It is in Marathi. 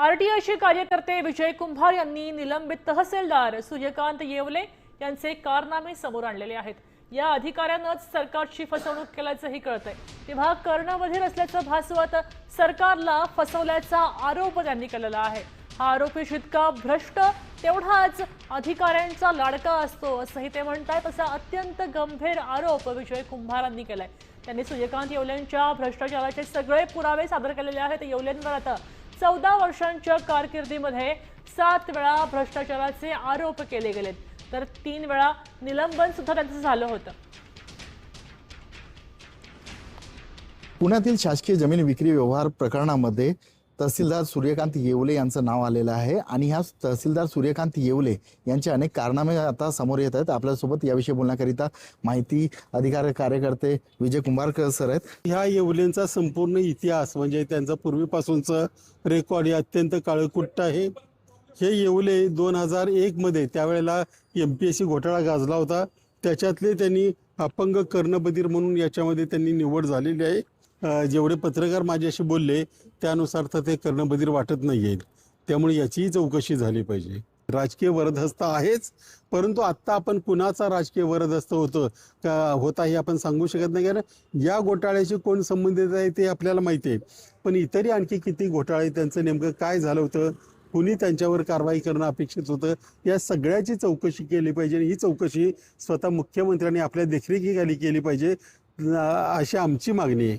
आरटीआयचे कार्यकर्ते विजय कुंभार यांनी निलंबित तहसीलदार सूर्यकांत येवले यांचे कारनामे समोर आणलेले आहेत. या अधिकाऱ्यानंच सरकारची फसवणूक केल्याचंही कळतंय. तेव्हा कर्णबधीर असल्याचं भासवत सरकारला फसवल्याचा आरोप त्यांनी केलेला आहे. हा आरोपी जितका भ्रष्ट तेवढाच अधिकाऱ्यांचा लाडका असतो असंही ते म्हणतायत असा अत्यंत गंभीर आरोप विजय कुंभारांनी केलाय. त्यांनी सूर्यकांत येवलेंच्या भ्रष्टाचाराचे सगळे पुरावे सादर केलेले आहेत. येवलेंवर आता चौदा वर्षांच्या कारकिर्दीमध्ये सात वेळा भ्रष्टाचाराचे आरोप केले गेलेत. तर तीन वेळा निलंबन सुद्धा त्यांचं झालं होतं. पुण्यातील शासकीय जमीन विक्री व्यवहार प्रकरणामध्ये तहसीलदार सूर्यकांत येवले यांचं नाव आलेलं आहे. आणि ह्या तहसीलदार सूर्यकांत येवले यांचे अनेक कारनामे आता समोर येत आहेत. आपल्यासोबत याविषयी बोलण्याकरिता माहिती अधिकार कार्यकर्ते विजय कुंभारकर सर आहेत. ह्या येवलेंचा संपूर्ण इतिहास म्हणजे त्यांचा पूर्वीपासूनचं रेकॉर्ड हे अत्यंत काळकुट्ट आहे. हे येवले दोन हजार एकमध्ये त्यावेळेला एम पी एस सी घोटाळा गाजला होता. त्याच्यातले त्यांनी अपंग कर्णबधीर म्हणून याच्यामध्ये त्यांनी निवड झालेली आहे. जेवढे पत्रकार माझ्याशी बोलले त्यानुसार तर ते कर्णबधीर वाटत नाही आहेत त्यामुळे याचीही चौकशी झाली पाहिजे. राजकीय वरदहस्त आहेच परंतु आत्ता आपण कुणाचा राजकीय वरदहस्त होतं का होता हे आपण सांगू शकत नाही. कारण या घोटाळ्याशी कोण संबंधित आहे ते आपल्याला माहिती आहे. पण इतरही आणखी किती घोटाळे त्यांचं नेमकं काय झालं होतं कुणी त्यांच्यावर कारवाई करणं अपेक्षित होतं या सगळ्याची चौकशी केली पाहिजे. आणि ही चौकशी स्वतः मुख्यमंत्र्यांनी आपल्या देखरेखीखाली केली पाहिजे अशी आमची मागणी आहे.